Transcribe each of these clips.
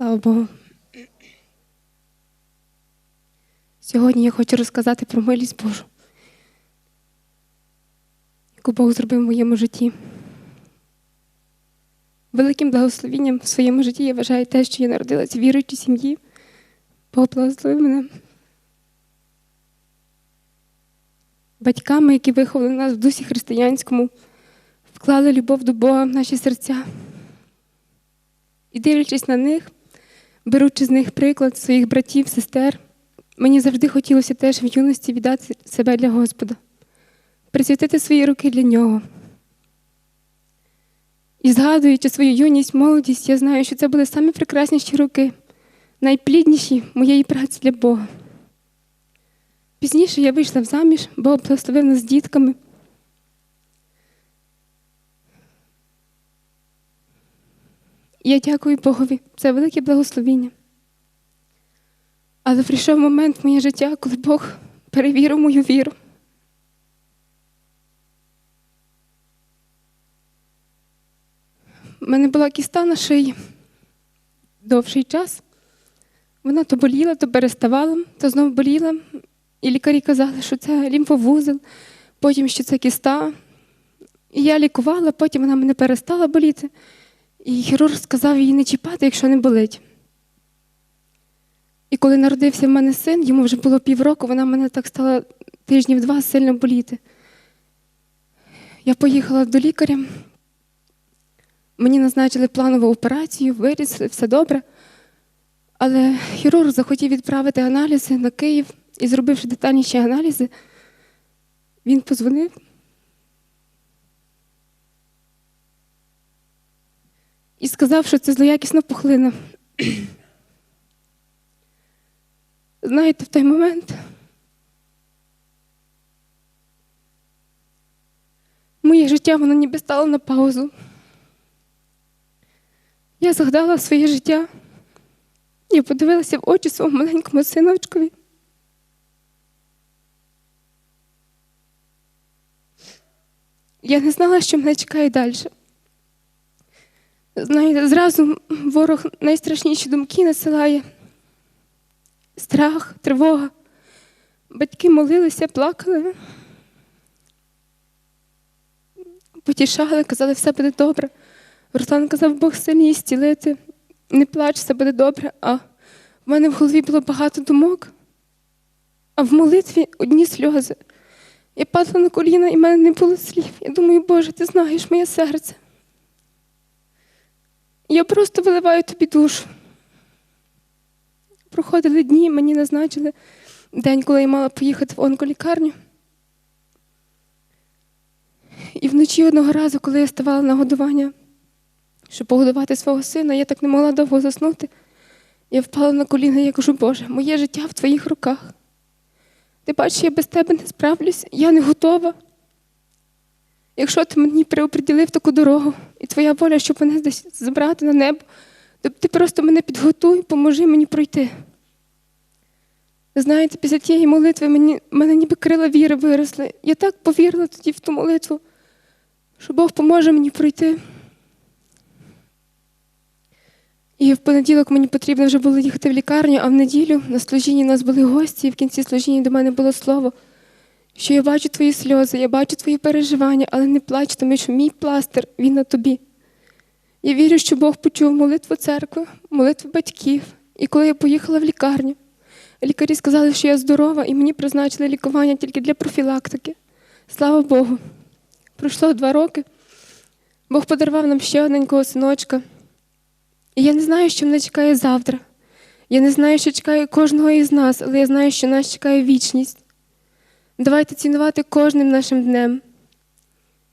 Слава Богу. Сьогодні я хочу розказати про милість Божу, яку Бог зробив в моєму житті. Великим благословенням в своєму житті я вважаю те, що я народилася в віруючій сім'ї. Бог благословив мене батьками, які виховали нас в дусі християнському, вклали любов до Бога в наші серця. І дивлячись на них, беручи з них приклад своїх братів, сестер, мені завжди хотілося теж в юності віддати себе для Господа, присвятити свої руки для нього. І згадуючи свою юність, молодість, я знаю, що це були самі прекрасніші роки, найплідніші моєї праці для Бога. Пізніше я вийшла в заміж, Бог благословив нас з дітками. Я дякую Богові за велике благословіння. Але прийшов момент в моє життя, коли Бог перевірив мою віру. У мене була кіста на шиї довший час. Вона то боліла, то переставала, то знову боліла. І лікарі казали, що це лімфовузел, потім що це кіста. І я лікувала, потім вона мене перестала боліти. І хірург сказав її не чіпати, якщо не болить. І коли народився в мене син, йому вже було півроку, вона мене так стала тижнів два сильно боліти. Я поїхала до лікаря, мені назначили планову операцію, вирізали, все добре. Але хірург захотів відправити аналізи на Київ і, зробивши детальніші аналізи, він позвонив. І сказав, що це злоякісна пухлина. Знаєте, в той момент моє життя воно ніби стало на паузу. Я згадала своє життя. Я подивилася в очі своєму маленькому синочкові. Я не знала, що мене чекає далі. Знаєте, зразу ворог найстрашніші думки насилає. Страх, тривога. Батьки молилися, плакали, потішали, казали, все буде добре. Руслан казав, Бог сильний зцілити, не плач, все буде добре. А в мене в голові було багато думок, а в молитві одні сльози. Я падала на коліна, і в мене не було слів. Я думаю, Боже, ти знаєш моє серце. Я просто виливаю тобі душу. Проходили дні, мені назначили день, коли я мала поїхати в онколікарню. І вночі одного разу, коли я ставала на годування, щоб погодувати свого сина, я так не могла довго заснути. Я впала на коліна я кажу, Боже, моє життя в твоїх руках. Ти бачиш, я без тебе не справлюсь, я не готова. Якщо ти мені приоприділив таку дорогу, і твоя воля, щоб мене десь забрати на небо, то ти просто мене підготуй, поможи мені пройти. Знаєте, після тієї молитви мені, мене ніби крила віри виросли. Я так повірила тоді в ту молитву, що Бог поможе мені пройти. І в понеділок мені потрібно вже було їхати в лікарню, а в неділю на служінні у нас були гості, і в кінці служіння до мене було слово, що я бачу твої сльози, я бачу твої переживання, але не плач, тому що мій пластир, він на тобі. Я вірю, що Бог почув молитву церкви, молитву батьків. І коли я поїхала в лікарню, лікарі сказали, що я здорова, і мені призначили лікування тільки для профілактики. Слава Богу. Пройшло два роки. Бог подарував нам ще одненького синочка. І я не знаю, що мене чекає завтра. Я не знаю, що чекає кожного із нас, але я знаю, що нас чекає вічність. Давайте цінувати кожним нашим днем,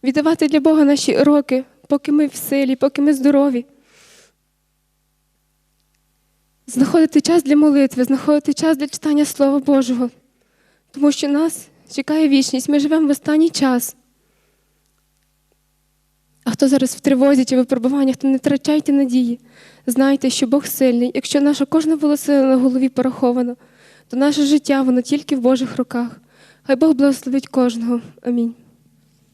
віддавати для Бога наші роки, поки ми в силі, поки ми здорові. Знаходити час для молитви, знаходити час для читання Слова Божого, тому що нас чекає вічність. Ми живемо в останній час. А хто зараз в тривозі чи випробуваннях, то не втрачайте надії. Знайте, що Бог сильний. Якщо наша кожна волосина на голові порахована, то наше життя воно тільки в Божих руках. Хай Бог благословить кожного. Амінь.